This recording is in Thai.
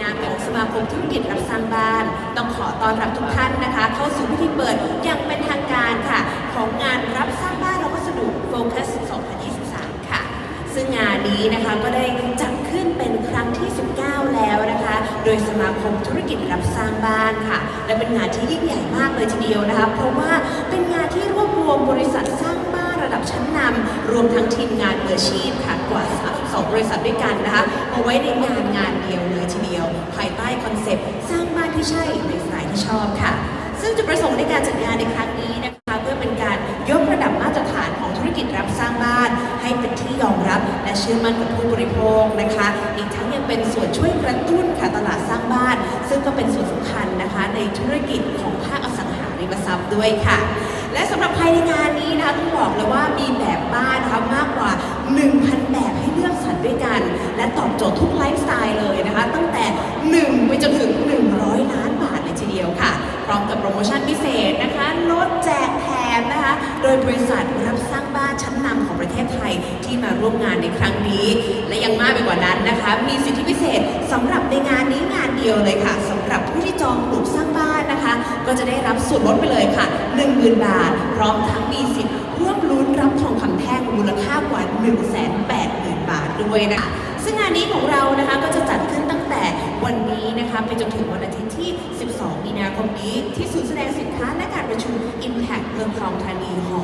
นามของสมาคมธุรกิจรับสร้างบ้าน ต้องขอต้อนรับทุกท่านนะคะ เข้าสู่พิธีเปิดอย่างเป็นทางการค่ะ ของงานรับสร้างบ้านและวัสดุโฟกัส 2023 ค่ะ ซึ่งงานนี้นะคะก็ได้จัดขึ้นเป็นครั้งที่ 19 แล้วนะคะ โดยสมาคมธุรกิจรับสร้างบ้านค่ะ และเป็นงานที่ยิ่งใหญ่มากเลยทีเดียวนะคะ เพราะว่าเป็นงานที่รวบรวมบริษัทสร้าง ดับชั้นนำรวมทั้งทีมงานมืออาชีพค่ะกว่า32บริษัทด้วยกันนะคะเอาไว้ในงานงานเดียวเลยทีเดียว ภายใต้คอนเซ็ปต์สร้างบ้านที่ใช่ในสไตล์ที่ชอบค่ะ ซึ่งจุดประสงค์ในการจัดงานในครั้งนี้นะคะเพื่อเป็นการยกระดับมาตรฐานของธุรกิจรับสร้างบ้าน ให้เป็นที่ยอมรับและเชื่อมั่นกับผู้บริโภคนะคะ อีกทั้งยังเป็นส่วนช่วยกระตุ้นค่ะตลาดสร้างบ้าน ซึ่งก็เป็นส่วนสำคัญนะคะในธุรกิจของภาคอสังหาริมทรัพย์ด้วยค่ะ และสำหรับภายในงาน ต้องบอกเลยว่ามีแบบบ้านนะคะมากกว่า 1,000 แบบให้เลือกสรรด้วยกัน และตอบโจทย์ทุกไลฟ์สไตล์เลยนะคะ ตั้งแต่ 1 ไปจนถึง 100 ล้านบาทเลยทีเดียวค่ะ พร้อมกับโปรโมชั่นพิเศษนะคะลดแจกแถมนะคะ โดยบริษัทรับสร้างบ้านชั้นนำของประเทศไทยที่มาร่วมงานในครั้งนี้ และยังมากไปกว่านั้นนะคะ มีสิทธิพิเศษสำหรับในงานนี้งานเดียวเลยค่ะสำหรับผู้ที่จองปลูกสร้างบ้านนะคะ ก็จะได้รับส่วนลดไปเลยค่ะ 10,000 บาท พร้อมทั้งมีสิทธิร่วมลุ้นรับทองคำแท่งมูลค่ากว่า 180,000 บาท ด้วยนะ ซึ่งงานนี้ของเรานะคะก็จะจัดขึ้นตั้งแต่วันนี้นะคะไปจนถึงวันอาทิตย์ที่ 12 มีนาคมนี้ ที่ศูนย์แสดงสินค้าและการประชุม Impact เมืองคลองธานีหอ